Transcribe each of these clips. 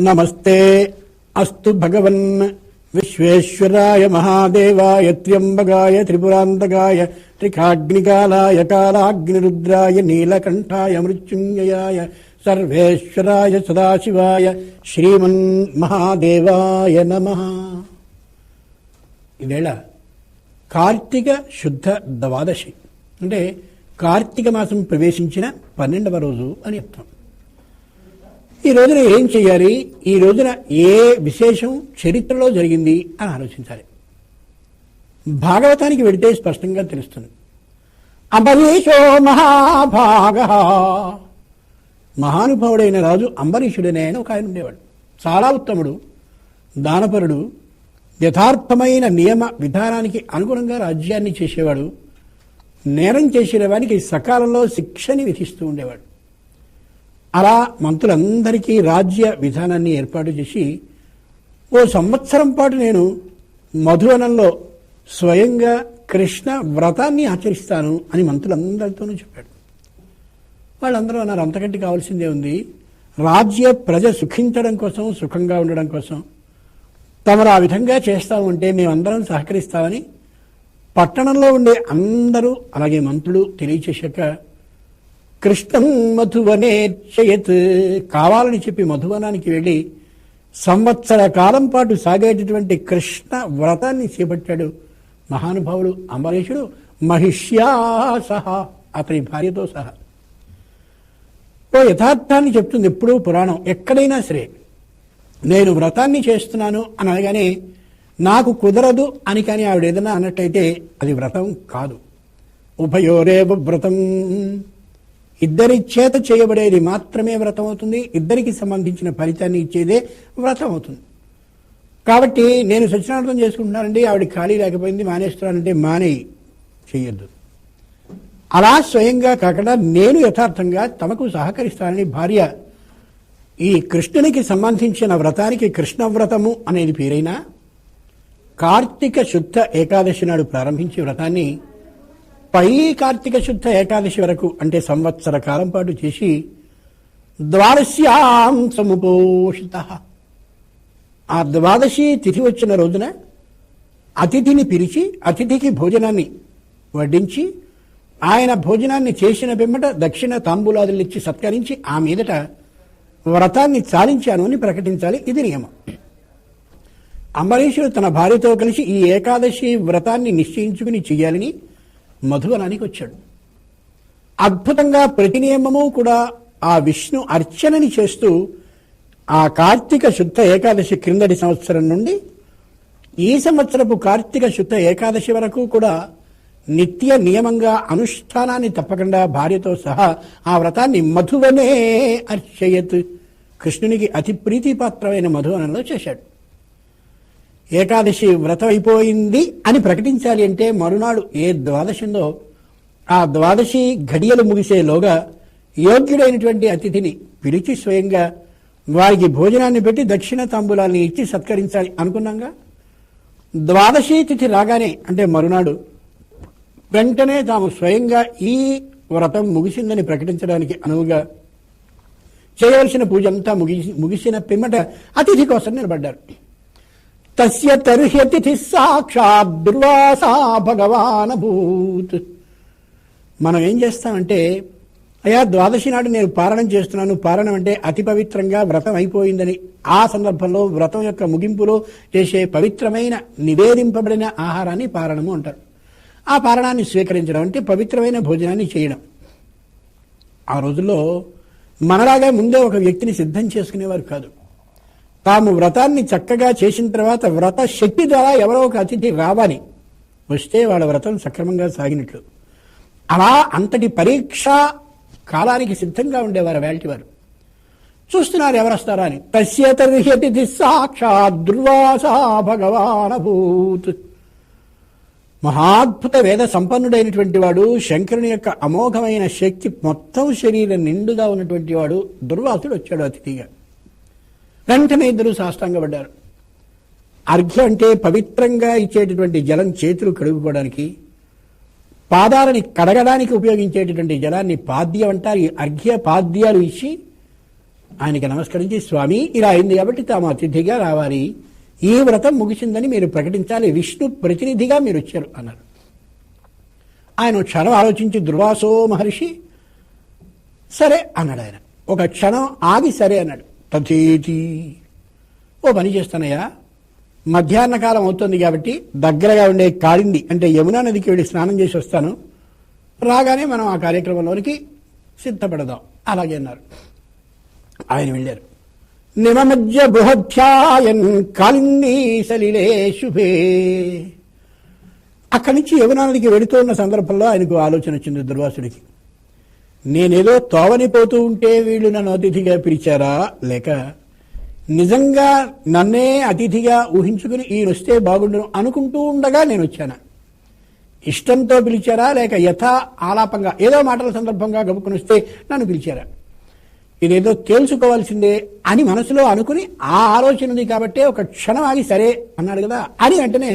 నమస్తే అస్తు భగవన్ విశ్వేశ్వరాయ మహాదేవాయ త్ర్యంబగాయ త్రిపురాంతకాయ త్రికాగ్నికాలాయ కాలాగ్నిరుద్రాయ నీలకంఠాయ మృత్యుంజయాయ సర్వేశ్వరాయ సదాశివాయ శ్రీమన్ మహాదేవాయ నమ. ఈవేళ కార్తీక శుద్ధ ద్వాదశి. అంటే కార్తీక మాసం ప్రవేశించిన పన్నెండవ రోజు అని అర్థం. ఈ రోజున ఏం చేయాలి? ఈ రోజున ఏ విశేషం చరిత్రలో జరిగింది అని ఆలోచించాలి. భాగవతానికి వెడితే స్పష్టంగా తెలుస్తుంది. అంబరీషో మహాభాగ. మహానుభావుడైన రాజు అంబరీషుడనే ఆయన ఒక ఆయన ఉండేవాడు. చాలా ఉత్తముడు దానపరుడు యథార్థమైన నియమ విధానానికి అనుగుణంగా రాజ్యాన్ని చేసేవాడు. నేరం చేసిన వానికి సకాలంలో శిక్షని విధిస్తూ ఉండేవాడు. అలా మంత్రులందరికీ రాజ్య విధానాన్ని ఏర్పాటు చేసి ఓ సంవత్సరం పాటు నేను మధువనంలో స్వయంగా కృష్ణ వ్రతాన్ని ఆచరిస్తాను అని మంత్రులందరితోనూ చెప్పాడు. వాళ్ళందరూ అన్నారు అంతకంటే కావాల్సిందే ఉంది. రాజ్య ప్రజ సుఖించడం కోసం సుఖంగా ఉండడం కోసం. తమరు ఆ విధంగా చేస్తామంటే మేమందరం సహకరిస్తామని పట్టణంలో ఉండే అందరూ అలాగే మంత్రులు తెలియచేశాక కృష్ణం మధువనేర్చయత్ కావాలని చెప్పి మధువనానికి వెళ్ళి సంవత్సర కాలం పాటు సాగేటటువంటి కృష్ణ వ్రతాన్ని చేపట్టాడు. మహానుభావుడు అంబరీషుడు మహిష్యా సహా అతని భార్యతో సహా. ఓ యథార్థాన్ని చెప్తుంది ఎప్పుడూ పురాణం ఎక్కడైనా సరే. నేను వ్రతాన్ని చేస్తున్నాను అని అనగానే నాకు కుదరదు అని కానీ ఆవిడ ఏదైనా అన్నట్టయితే అది వ్రతం కాదు. ఉభయోరేవ వ్రతం. ఇద్దరి చేత చేయబడేది మాత్రమే వ్రతం అవుతుంది. ఇద్దరికి సంబంధించిన ఫలితాన్ని ఇచ్చేదే వ్రతం అవుతుంది. కాబట్టి నేను సత్యనార్థం చేసుకుంటున్నానండి. ఆవిడ ఖాళీ లేకపోయింది. మానేస్తున్నానంటే మానే చెయ్యొద్దు. అలా స్వయంగా కాకుండా నేను యథార్థంగా తమకు సహకరిస్తానని భార్య ఈ కృష్ణునికి సంబంధించిన వ్రతానికి కృష్ణ వ్రతము అనేది పేరైనా కార్తీక శుద్ధ ఏకాదశి నాడు ప్రారంభించే వ్రతాన్ని పై కార్తీక శుద్ధ ఏకాదశి వరకు అంటే సంవత్సర కాలం పాటు చేసి ద్వాదశ్యాం సముపోషిత. ఆ ద్వాదశి తిథి వచ్చిన రోజున అతిథిని పిలిచి అతిథికి భోజనాన్ని వడ్డించి ఆయన భోజనాన్ని చేసిన పిమ్మట దక్షిణ తాంబూలాదులు ఇచ్చి సత్కరించి ఆ మీదట వ్రతాన్ని చాలించాను అని ప్రకటించాలి. ఇది నియమం. అంబరీషుడు తన భార్యతో కలిసి ఈ ఏకాదశి వ్రతాన్ని నిశ్చయించుకుని చేయాలని మధువనానికి వచ్చాడు. అద్భుతంగా ప్రతి నియమము కూడా ఆ విష్ణు అర్చనని చేస్తూ ఆ కార్తీక శుద్ధ ఏకాదశి క్రిందటి సంవత్సరం నుండి ఈ సంవత్సరపు కార్తీక శుద్ధ ఏకాదశి వరకు కూడా నిత్య నియమంగా అనుష్ఠానాన్ని తప్పకుండా భార్యతో సహా ఆ వ్రతాన్ని మధువనే అర్చయత్. కృష్ణునికి అతి ప్రీతిపాత్రమైన మధువనంలో చేశాడు. ఏకాదశి వ్రతం అయిపోయింది అని ప్రకటించాలి అంటే మరునాడు ఏ ద్వాదశిందో ఆ ద్వాదశి ఘడియలు ముగిసేలోగా యోగ్యుడైనటువంటి అతిథిని పిలిచి స్వయంగా వారికి భోజనాన్ని పెట్టి దక్షిణ తాంబూలాన్ని ఇచ్చి సత్కరించాలి అనుకున్నాగా? ద్వాదశి తిథి రాగానే అంటే మరునాడు వెంటనే తాము స్వయంగా ఈ వ్రతం ముగిసిందని ప్రకటించడానికి అనువుగా చేయవలసిన పూజ అంతా ముగిసి ముగిసిన పిమ్మట అతిథి కోసం నిలబడ్డారు. తస్య తర్హ్యతిథి సాక్షాత్ దుర్వాసా భగవానభూత్. మనం ఏం చేస్తామంటే అయా ద్వాదశి నాడు నేను పారణం చేస్తున్నాను. పారణం అంటే అతి పవిత్రంగా వ్రతం అయిపోయిందని. ఆ సందర్భంలో వ్రతం యొక్క ముగింపులో చేసే పవిత్రమైన నివేదింపబడిన ఆహారాన్ని పారణము అంటారు. ఆ పారణాన్ని స్వీకరించడం అంటే పవిత్రమైన భోజనాన్ని చేయడం. ఆ రోజుల్లో మనలాగా ముందే ఒక వ్యక్తిని సిద్ధం చేసుకునేవారు కాదు. తాము వ్రతాన్ని చక్కగా చేసిన తర్వాత వ్రత శక్తి ద్వారా ఎవరో ఒక అతిథి రావాలి. వస్తే వాళ్ళ వ్రతం సక్రమంగా సాగినట్లు. అలా అంతటి పరీక్ష కాలానికి సిద్ధంగా ఉండేవారు వేల్టి వారు. చూస్తున్నారు ఎవరు వస్తారా అని. తస్య తర్హ్యతిథి సాక్షాత్ దుర్వాసా భగవాన్ మహాద్భుత వేద సంపన్నుడైనటువంటి వాడు శంకరుని యొక్క అమోఘమైన శక్తి మొత్తం శరీరం నిండుగా ఉన్నటువంటి వాడు దుర్వాసుడు వచ్చాడు అతిథిగా. వెంటనే ఇద్దరు సాష్టాంగపడ్డారు. అర్ఘ్యం అంటే పవిత్రంగా ఇచ్చేటటువంటి జలం చేతులు కడుగుకోవడానికి పాదాలని కడగడానికి ఉపయోగించేటటువంటి జలాన్ని పాద్యం అంటారు. ఈ అర్ఘ్య పాద్యాలు ఇచ్చి ఆయనకి నమస్కరించి స్వామి ఇలా అయింది కాబట్టి తాము అతిథిగా రావాలి. ఈ వ్రతం ముగిసిందని మీరు ప్రకటించాలి. విష్ణు ప్రతినిధిగా మీరు వచ్చారు అన్నారు. ఆయన క్షణం ఆలోచించి దుర్వాసో మహర్షి సరే అన్నాడు ఆయన. ఒక క్షణం ఆగి సరే అన్నాడు. తథేతి ఓ పని చేస్తానయ్యా. మధ్యాహ్న కాలం అవుతుంది కాబట్టి దగ్గరగా ఉండే కాళింది అంటే యమునా నదికి వెళ్ళి స్నానం చేసి వస్తాను. రాగానే మనం ఆ కార్యక్రమంలోనికి సిద్ధపడదాం. అలాగే అన్నారు. ఆయన వెళ్ళారు. నిమమజ్జ బృహధ్యాయన్ కాళిందీ సలిలే శుభే. అక్కడి నుంచి యమునా నదికి వెళుతున్న సందర్భంలో ఆయనకు ఆలోచన వచ్చింది దుర్వాసుడికి. నేనేదో తోవనిపోతూ ఉంటే వీళ్ళు నన్ను అతిథిగా పిలిచారా? లేక నిజంగా నన్నే అతిథిగా ఊహించుకుని ఈయన వస్తే బాగుండును అనుకుంటూ ఉండగా నేను వచ్చాను ఇష్టంతో పిలిచారా? లేక యథా ఆలాపంగా ఏదో మాటల సందర్భంగా గబుకుని వస్తే నన్ను పిలిచారా? ఇదేదో తేల్చుకోవాల్సిందే అని మనసులో అనుకుని ఆ ఆలోచన ఉంది కాబట్టి ఒక క్షణం ఆగి సరే అన్నాడు కదా అని వెంటనే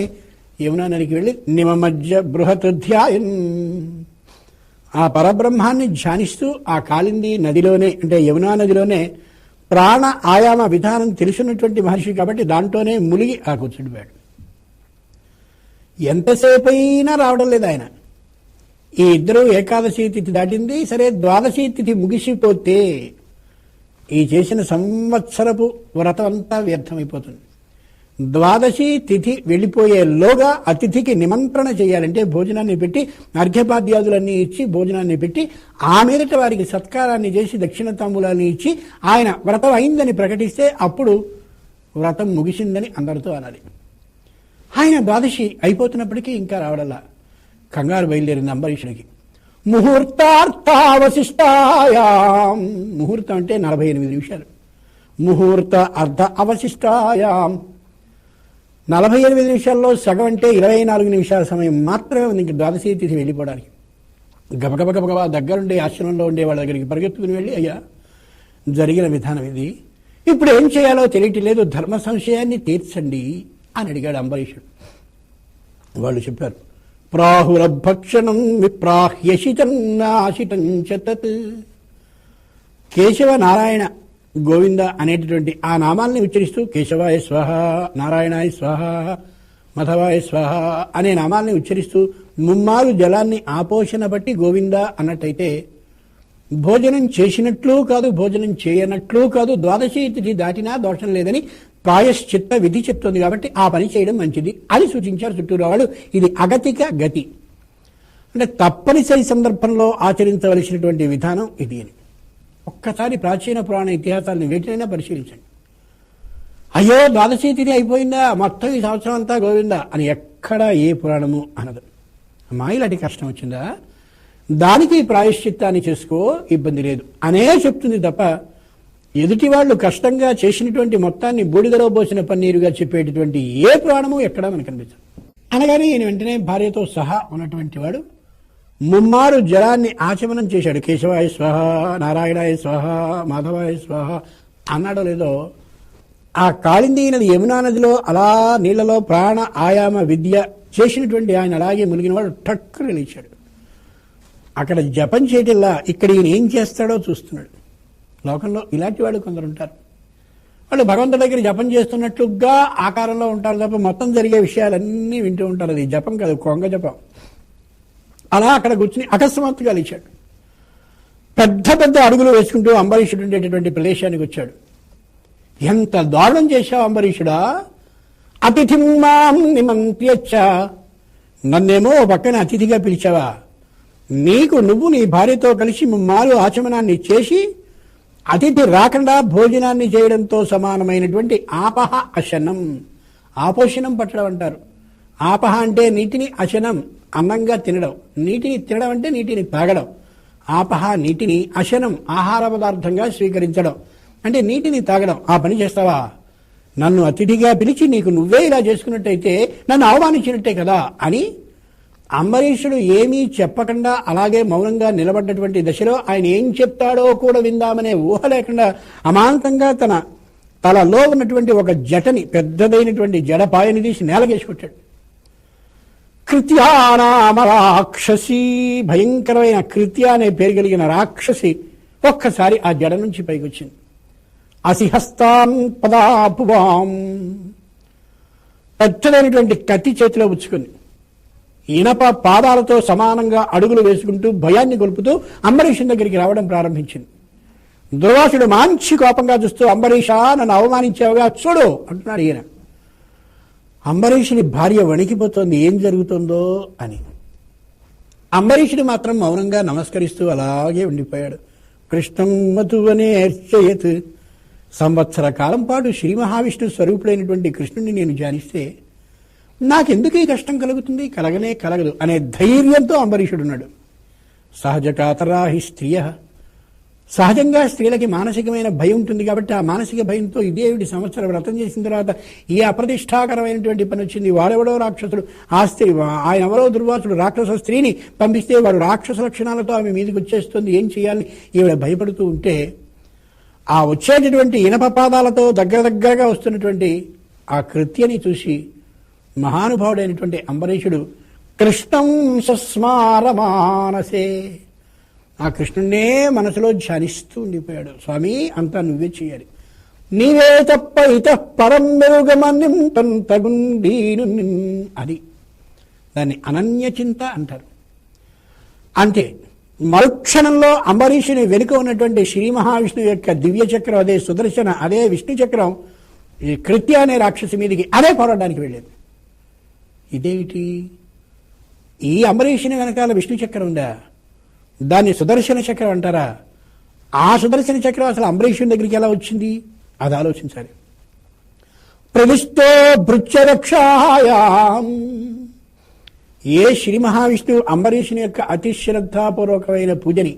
యమునా నదికి వెళ్ళి నిమమజ్జ బృహతధ్యాయన్ ఆ పరబ్రహ్మాన్ని ధ్యానిస్తూ ఆ కాలింది నదిలోనే అంటే యమునా నదిలోనే ప్రాణ ఆయామ విధానం తెలిసినటువంటి మహర్షి కాబట్టి దాంట్లోనే మునిగి ఆ కూర్చుండిపోయాడు. ఎంతసేపైనా రావడం లేదు ఆయన. ఈ ఇద్దరు ఏకాదశి తిథి దాటింది సరే ద్వాదశి తిథి ముగిసిపోతే ఈ చేసిన సంవత్సరపు వ్రతం అంతా వ్యర్థమైపోతుంది. ద్వాదశి తిథి వెళ్ళిపోయేలోగా అతిథికి నిమంత్రణ చేయాలంటే భోజనాన్ని పెట్టి అర్ఘ్యపాద్యాదులన్నీ ఇచ్చి భోజనాన్ని పెట్టి ఆ మీదట వారికి సత్కారాన్ని చేసి దక్షిణ తాంబూలాన్ని ఇచ్చి ఆయన వ్రతం అయిందని ప్రకటిస్తే అప్పుడు వ్రతం ముగిసిందని అందరితో అనాలి. ఆయన ద్వాదశి అయిపోతున్నప్పటికీ ఇంకా రావడలా కంగారు బయలుదేరింది అంబరీషుడికి. ముహూర్తార్థావశిష్టాయాం. ముహూర్తం అంటే నలభై ఎనిమిది నిమిషాలు. ముహూర్త అర్ధ అవశిష్టాయాం నలభై ఎనిమిది నిమిషాల్లో సగం అంటే ఇరవై నాలుగు నిమిషాల సమయం మాత్రమే ఉంది ఇంక ద్వాదశి తిథి వెళ్ళిపోవడానికి. గబగబ గబగబా దగ్గరుండే ఆశ్రమంలో ఉండే వాళ్ళ దగ్గరికి పరిగెత్తుకుని వెళ్ళి అయ్యా జరిగిన విధానం ఇది. ఇప్పుడు ఏం చేయాలో తెలియట్లేదు ధర్మ సంశయాన్ని తీర్చండి అని అడిగాడు అంబరీషుడు. వాళ్ళు చెప్పారు ప్రాహురభక్షణం విప్రాహ్యశితన్నాశితం చతత్ కేశవ నారాయణ గోవింద అనేటటువంటి ఆ నామాల్ని ఉచ్చరిస్తూ కేశవాయ స్వహ నారాయణాయ స్వహ మధవాయ స్వహ అనే నామాల్ని ఉచ్చరిస్తూ ముమ్మారు జలాన్ని ఆపోషణ బట్టి గోవింద అన్నట్టయితే భోజనం చేసినట్లు కాదు భోజనం చేయనట్లు కాదు ద్వాదశి తిథి దాటినా దోషం లేదని ప్రాయశ్చిత్త విధి చెప్తుంది కాబట్టి ఆ పని చేయడం మంచిది. అని సూచించారు చుట్టూరు వాళ్ళు ఇది అగతిక గతి. అంటే తప్పనిసరి సందర్భంలో ఆచరించవలసినటువంటి విధానం ఇది అని. ఒక్కసారి ప్రాచీన పురాణ ఇతిహాసాలను వేటినైనా పరిశీలించండి. అయ్యో ద్వాదశి తిథి అయిపోయిందా? మొత్తం ఈ సంవత్సరం అంతా గోవిందా? అని ఎక్కడా ఏ పురాణము అనదు. మాయిలాంటి కష్టం వచ్చిందా? దానికి ప్రాయశ్చిత్తాన్ని చేసుకో ఇబ్బంది లేదు. అనే చెప్తుంది తప్ప ఎదుటి వాళ్ళు కష్టంగా చేసినటువంటి మొత్తాన్ని బూడిదలో పోసిన పన్నీరుగా చెప్పేటటువంటి ఏ పురాణము ఎక్కడా మనకు కనిపించదు అనగానే ఈయన వెంటనే భార్యతో సహా ఉన్నటువంటి వాడు ముమ్మారు జలాన్ని ఆచమనం చేశాడు. కేశవాయ స్వహ నారాయణాయ స్వహ మాధవాయ స్వహ అన్నాడో లేదో ఆ కాళింది నది యమునా నదిలో అలా నీళ్ళలో ప్రాణ ఆయామ విద్య చేసినటువంటి ఆయన అలాగే మునిగినవాడు టక్కున లేచాడు. అక్కడ జపం చేయటంలా ఇక్కడ ఈయన ఏం చేస్తాడో చూస్తున్నాడు. లోకంలో ఇలాంటి వాళ్ళు కొందరు ఉంటారు. వాళ్ళు భగవంతుడి దగ్గర జపం చేస్తున్నట్లుగా ఆకారంలో ఉంటారు తప్ప మొత్తం జరిగే విషయాలన్నీ వింటూ ఉంటారు. అది జపం కాదు కొంగ జపం. అలా అక్కడ కూర్చుని అకస్మాత్తుగా లేచాడు. పెద్ద పెద్ద అడుగులు వేసుకుంటూ అంబరీషుడు ఉండేటటువంటి ప్రదేశానికి వచ్చాడు. ఎంత దారుణం చేశావు అంబరీషుడా? అతిథి నిమంత్యచ్చ. నన్నేమో ఓ పక్కన అతిథిగా పిలిచావా? నీకు నువ్వు నీ భార్యతో కలిసి ముమ్మారు ఆచమనాన్ని చేసి అతిథి రాకుండా భోజనాన్ని చేయడంతో సమానమైనటువంటి ఆపహ అశనం. ఆపోషణం పట్టడం అంటారు. ఆపహ అంటే నీటిని అశనం. అన్నంగా తినడం. నీటిని తినడం అంటే నీటిని తాగడం. ఆపహ నీటిని అశనం ఆహార పదార్థంగా స్వీకరించడం. అంటే నీటిని తాగడం. ఆ పని చేస్తావా? నన్ను అతిథిగా పిలిచి నీకు నువ్వే ఇలా చేసుకున్నట్టయితే నన్ను అవమానించినట్టే కదా అని అంబరీషుడు ఏమీ చెప్పకుండా అలాగే మౌనంగా నిలబడ్డటువంటి దశలో ఆయన ఏం చెప్తాడో కూడా విందామనే ఊహ లేకుండా అమాంతంగా తన తలలో ఉన్నటువంటి ఒక జటని పెద్దదైనటువంటి జడపాయని తీసి నేలకేసి కొట్టాడు. కృత్యానామ రాక్షసి. భయంకరమైన కృత్య అనే పేరు కలిగిన రాక్షసి ఒక్కసారి ఆ జడ నుంచి పైకి వచ్చింది అసిహస్తాన్ పదాపువాం పెద్దదైనటువంటి కత్తి చేతిలో ఉచ్చుకుంది ఇనప పాదాలతో సమానంగా అడుగులు వేసుకుంటూ భయాన్ని గొలుపుతూ అంబరీషుని దగ్గరికి రావడం ప్రారంభించింది. దుర్వాసుడు మాంచి కోపంగా చూస్తూ అంబరీషా నన్ను అవమానించావుగా? చూడు అంటున్నాడు ఈయన. అంబరీషుని భార్య వణికిపోతుంది ఏం జరుగుతుందో అని. అంబరీషుడు మాత్రం మౌనంగా నమస్కరిస్తూ అలాగే ఉండిపోయాడు. కృష్ణం మధువనే అర్చయత్. సంవత్సర కాలం పాటు శ్రీ మహావిష్ణు స్వరూపుడైనటువంటి కృష్ణుడిని నేను ధ్యానిస్తే నాకెందుకు ఈ కష్టం కలుగుతుంది? కలగనే కలగదు అనే ధైర్యంతో అంబరీషుడున్నాడు. సహజ కాతరాహి స్త్రియ. సహజంగా స్త్రీలకి మానసికమైన భయం ఉంటుంది కాబట్టి ఆ మానసిక భయంతో ఇదేవిడి సంవత్సరం వ్రతం చేసిన తర్వాత ఈ అప్రతిష్టాకరమైనటువంటి పని వచ్చింది. వాడెవడో రాక్షసుడు ఆ స్త్రీ ఆయన ఎవరో దుర్వాసుడు రాక్షస స్త్రీని పంపిస్తే వాడు రాక్షస లక్షణాలతో ఆమె మీదకి వచ్చేస్తుంది. ఏం చేయాలని ఈవిడ భయపడుతూ ఉంటే ఆ వచ్చేటటువంటి ఇనప పాదాలతో దగ్గర దగ్గరగా వస్తున్నటువంటి ఆ కృత్యని చూసి మహానుభావుడైనటువంటి అంబరీషుడు కృష్ణం సస్మారమానసే ఆ కృష్ణుడే మనసులో ధ్యానిస్తూ ఉండిపోయాడు. స్వామి అంతా నువ్వే చేయాలి నీవే తప్ప ఇత పరం మెరుగమన్యం తగుండీను అది దాన్ని అనన్య చింత అంటారు. అంతే మరుక్షణంలో అంబరీషుని వెనుక ఉన్నటువంటి శ్రీ మహావిష్ణువు యొక్క దివ్య చక్రం అదే సుదర్శన అదే విష్ణు చక్రం ఈ కృత్య అనే రాక్షసి మీదికి అదే పోరాడడానికి వెళ్ళేది. ఇదేమిటి? ఈ అంబరీషుని వెనకాల విష్ణు చక్రం ఉందా? దాన్ని సుదర్శన చక్రం అంటారా? ఆ సుదర్శన చక్రం అసలు అంబరీషుని దగ్గరికి ఎలా వచ్చింది? అది ఆలోచించాలి. ప్రవిష్టో భృత్యరక్షాయాం. ఏ శ్రీ మహావిష్ణువు అంబరీషుని యొక్క అతి శ్రద్ధాపూర్వకమైన పూజని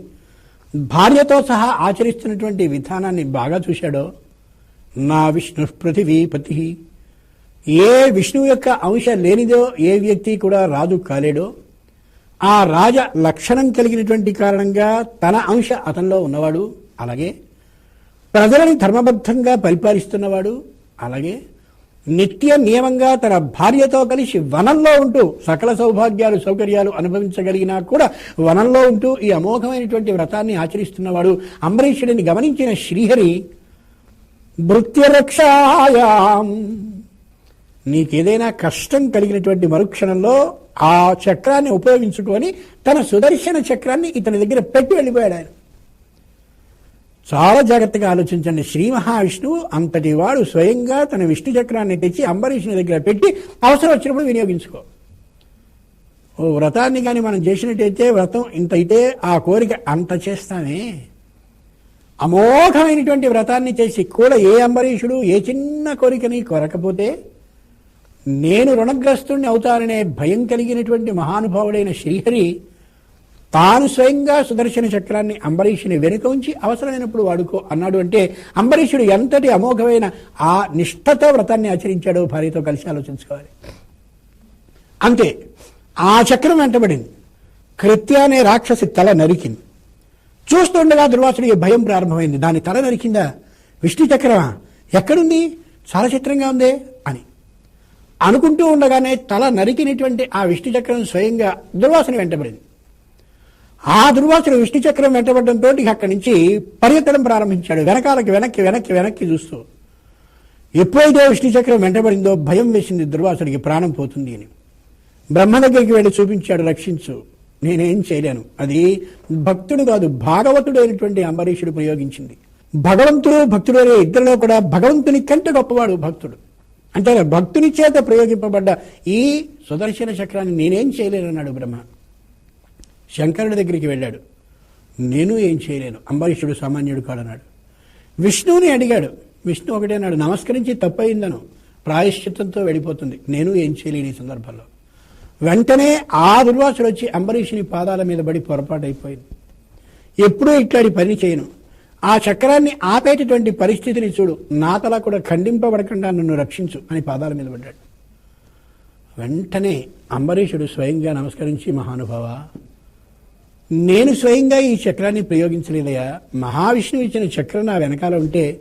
భార్యతో సహా ఆచరిస్తున్నటువంటి విధానాన్ని బాగా చూశాడో? నా విష్ణు పృథివీపతి. ఏ విష్ణువు యొక్క అంశ లేనిదో ఏ వ్యక్తి కూడా రాజు కాలేడో? ఆ రాజ లక్షణం కలిగినటువంటి కారణంగా తన అంశ అతనిలో ఉన్నవాడు అలాగే ప్రజలని ధర్మబద్ధంగా పరిపాలిస్తున్నవాడు అలాగే నిత్య నియమంగా తన భార్యతో కలిసి వనంలో ఉంటూ సకల సౌభాగ్యాలు సౌకర్యాలు అనుభవించగలిగినా కూడా వనంలో ఉంటూ ఈ అమోఘమైనటువంటి వ్రతాన్ని ఆచరిస్తున్నవాడు అంబరీషుడిని గమనించిన శ్రీహరి భృత్యరక్షాయాం నీకేదైనా కష్టం కలిగినటువంటి మరుక్షణంలో ఆ చక్రాన్ని ఉపయోగించుకొని తన సుదర్శన చక్రాన్ని ఇతని దగ్గర పెట్టి వెళ్ళిపోయాడు ఆయన. చాలా జాగ్రత్తగా ఆలోచించండి. శ్రీ మహావిష్ణువు అంతటి వాడు స్వయంగా తన విష్ణు చక్రాన్ని తెచ్చి అంబరీషుని దగ్గర పెట్టి అవసరం వచ్చినప్పుడు వినియోగించుకో. ఓ వ్రతాన్ని కానీ మనం చేసినట్టయితే వ్రతం ఇంత అయితే ఆ కోరిక అంత చేస్తామే. అమోఘమైనటువంటి వ్రతాన్ని చేసి కూడా ఏ అంబరీషుడు ఏ చిన్న కోరికని కొరకపోతే నేను రుణగ్రస్తుణ్ణి అవుతాననే భయం కలిగినటువంటి మహానుభావుడైన శ్రీహరి తాను స్వయంగా సుదర్శన చక్రాన్ని అంబరీషుని వెనుక ఉంచి అవసరమైనప్పుడు వాడుకో అన్నాడు అంటే అంబరీషుడు ఎంతటి అమోఘమైన ఆ నిష్ఠతో వ్రతాన్ని ఆచరించాడో భార్యతో కలిసి ఆలోచించుకోవాలి. అంతే ఆ చక్రం వెంటబడింది. కృత్య అనే రాక్షసి తల నరికింది. చూస్తుండగా దుర్వాసుడికి భయం ప్రారంభమైంది. దాని తల నరికిందా విష్ణు చక్రమా? ఎక్కడుంది? చాలా చిత్రంగా ఉందే అని. అనుకుంటూ ఉండగానే తల నరికినటువంటి ఆ విష్ణు చక్రం స్వయంగా దుర్వాసన వెంటబడింది. ఆ దుర్వాసన విష్ణు చక్రం వెంటబడడంతో అక్కడి నుంచి పరిగెత్తడం ప్రారంభించాడు. వెనకాలకి వెనక్కి వెనక్కి వెనక్కి చూస్తూ ఎప్పుడైతే విష్ణు చక్రం వెంటబడిందో భయం వేసింది దుర్వాసుడికి ప్రాణం పోతుంది అని. బ్రహ్మ దగ్గరికి వెళ్ళి చూపించాడు రక్షించు నేనేం చేయలేను. అది భక్తుడు కాదు భాగవతుడు అయినటువంటి అంబరీషుడు ప్రయోగించింది. భగవంతుడు భక్తుడు అనే ఇద్దరిలో కూడా భగవంతుని కంటే గొప్పవాడు భక్తుడు. అంటే భక్తుని చేత ప్రయోగింపబడ్డ ఈ సుదర్శన చక్రాన్ని నేనేం చేయలేను అన్నాడు బ్రహ్మ. శంకరుడి దగ్గరికి వెళ్ళాడు. నేను ఏం చేయలేను. అంబరీషుడు సామాన్యుడు కాడన్నాడు. విష్ణువుని అడిగాడు. విష్ణు ఒకటే అన్నాడు నమస్కరించి తప్పయిందను. ప్రాయశ్చిత్తంతో వెళ్ళిపోతుంది. నేను ఏం చేయలేను ఈ సందర్భంలో. వెంటనే ఆ దుర్వాసుడు వచ్చి అంబరీషుని పాదాల మీద పడి పొరపాటు అయిపోయింది ఎప్పుడూ ఇట్లాంటి పని చేయను. ఆ చక్రాన్ని ఆపేటటువంటి పరిస్థితిని చూడు. నా కూడా ఖండింపబడకుండా నన్ను రక్షించు అని పాదాల మీద పడ్డాడు. వెంటనే అంబరీషుడు స్వయంగా నమస్కరించి మహానుభావ నేను స్వయంగా ఈ చక్రాన్ని ప్రయోగించలేదయా మహావిష్ణువు ఇచ్చిన చక్రం నా వెనకాల ఉంటే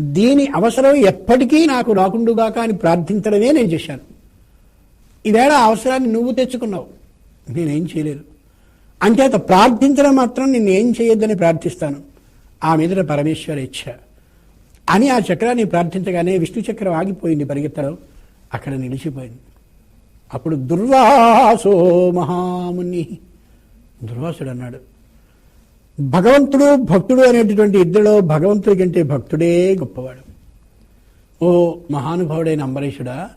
దీని అవసరం ఎప్పటికీ నాకు రాకుండుగాక అని ప్రార్థించడమే నేను చేశాను. ఈవేళ అవసరాన్ని నువ్వు తెచ్చుకున్నావు. నేనేం చేయలేదు అంచేత ప్రార్థించడం మాత్రం నిన్ను ఏం చేయొద్దని ప్రార్థిస్తాను. ఆ మీదట పరమేశ్వర ఇచ్చ అని ఆ చక్రాన్ని ప్రార్థించగానే విష్ణు చక్రం ఆగిపోయింది పరిగెత్తడం అక్కడ నిలిచిపోయింది. అప్పుడు దుర్వాసో మహాముని దుర్వాసుడు అన్నాడు భగవంతుడు భక్తుడు అనేటటువంటి ఇద్దరిలో భగవంతుడి కంటే భక్తుడే గొప్పవాడు. ఓ మహానుభావుడైన అంబరీషుడా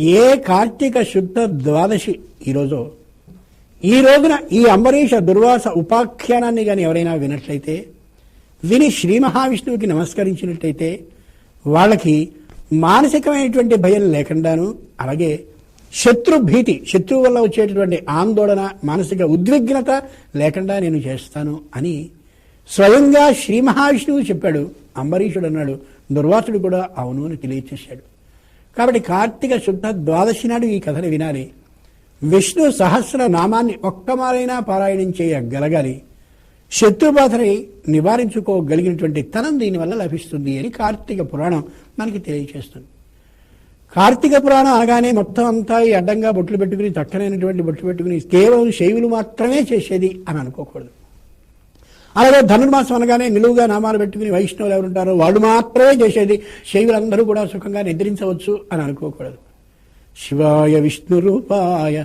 ఏ కార్తీక శుద్ధ ద్వాదశి ఈరోజు ఈ రోజున ఈ అంబరీష దుర్వాస ఉపాఖ్యానాన్ని కానీ ఎవరైనా వినట్లయితే విని శ్రీ మహావిష్ణువుకి నమస్కరించినట్టయితే వాళ్ళకి మానసికమైనటువంటి భయం లేకుండాను అలాగే శత్రు భీతి శత్రువు వల్ల వచ్చేటటువంటి ఆందోళన మానసిక ఉద్విగ్నత లేకుండా నేను చేస్తాను అని స్వయంగా శ్రీ మహావిష్ణువు చెప్పాడు. అంబరీషుడు అన్నాడు దుర్వాసుడు కూడా అవును అని తెలియచేశాడు. కాబట్టి కార్తీక శుద్ధ ద్వాదశి నాడు ఈ కథను వినాలి. విష్ణు సహస్ర నామాన్ని ఒక్కమారైనా పారాయణం చేయగలగాలి. శత్రుబాధని నివారించుకోగలిగినటువంటి తనం దీనివల్ల లభిస్తుంది అని కార్తీక పురాణం మనకి తెలియజేస్తుంది. కార్తీక పురాణం అనగానే మొత్తం అంతా ఈ అడ్డంగా బొట్లు పెట్టుకుని చక్కనైనటువంటి బొట్లు పెట్టుకుని కేవలం శైవులు మాత్రమే చేసేది అని అనుకోకూడదు. అలాగే ధనుర్మాసం అనగానే నిలువుగా నామాలు పెట్టుకుని వైష్ణవులు ఎవరుంటారో వాళ్ళు మాత్రమే చేసేది. శైవులందరూ కూడా సుఖంగా నిద్రించవచ్చు అని అనుకోకూడదు. శివాయ విష్ణు రూపాయ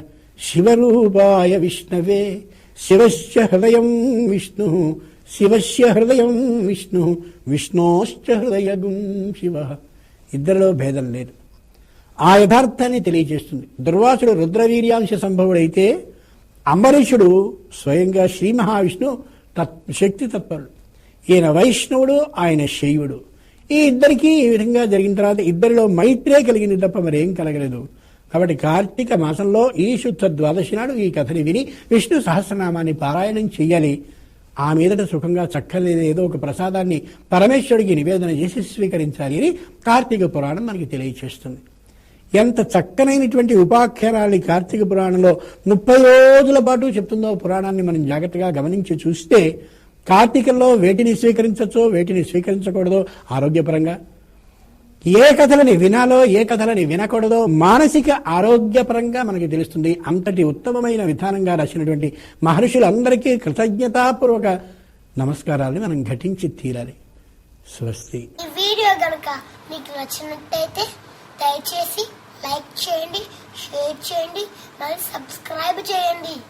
శివరూపాయ విష్ణవే శివశ్చ హృదయం విష్ణు శివశ్య హృదయం విష్ణు విష్ణోశ్చ హృదయగుం శివ. ఇద్దరిలో భేదం లేదు. ఆ యథార్థాన్ని తెలియజేస్తుంది. దుర్వాసుడు రుద్రవీర్యాంశ సంభవుడైతే అంబరీషుడు స్వయంగా శ్రీ మహావిష్ణు తత్ శక్తి తత్పరుడు. ఈయన వైష్ణవుడు ఆయన శైవుడు. ఈ ఇద్దరికీ ఈ విధంగా జరిగిన తర్వాత ఇద్దరిలో మైత్రే కలిగింది తప్ప మరేం కలగలేదు. కాబట్టి కార్తీక మాసంలో ఈ శుద్ధ ద్వాదశి నాడు ఈ కథని విని విష్ణు సహస్రనామాన్ని పారాయణం చెయ్యాలి. ఆ మీదట సుఖంగా చక్కని ఏదో ఒక ప్రసాదాన్ని పరమేశ్వరుడికి నివేదన చేసి స్వీకరించాలి అని కార్తీక పురాణం మనకి తెలియచేస్తుంది. ఎంత చక్కనైనటువంటి ఉపాఖ్యానాలు కార్తీక పురాణంలో ముప్పై రోజుల పాటు చెప్తుందో పురాణాన్ని మనం జాగ్రత్తగా గమనించి చూస్తే కార్తీకంలో వేటిని స్వీకరించచ్చో వేటిని స్వీకరించకూడదో ఆరోగ్యపరంగా ఏ కథలని వినాలో ఏ కథలని వినకూడదో మానసిక ఆరోగ్యపరంగా మనకి తెలుస్తుంది. అంతటి ఉత్తమమైన విధానంగా రాసినటువంటి మహర్షులందరికీ కృతజ్ఞతాపూర్వక నమస్కారాలు మనం ఘటించి తీరాలి. స్వస్తి. ఈ వీడియో గనుక మీకు నచ్చినట్టయితే దయచేసి లైక్ చేయండి షేర్ చేయండి మరియు సబ్స్క్రైబ్ చేయండి.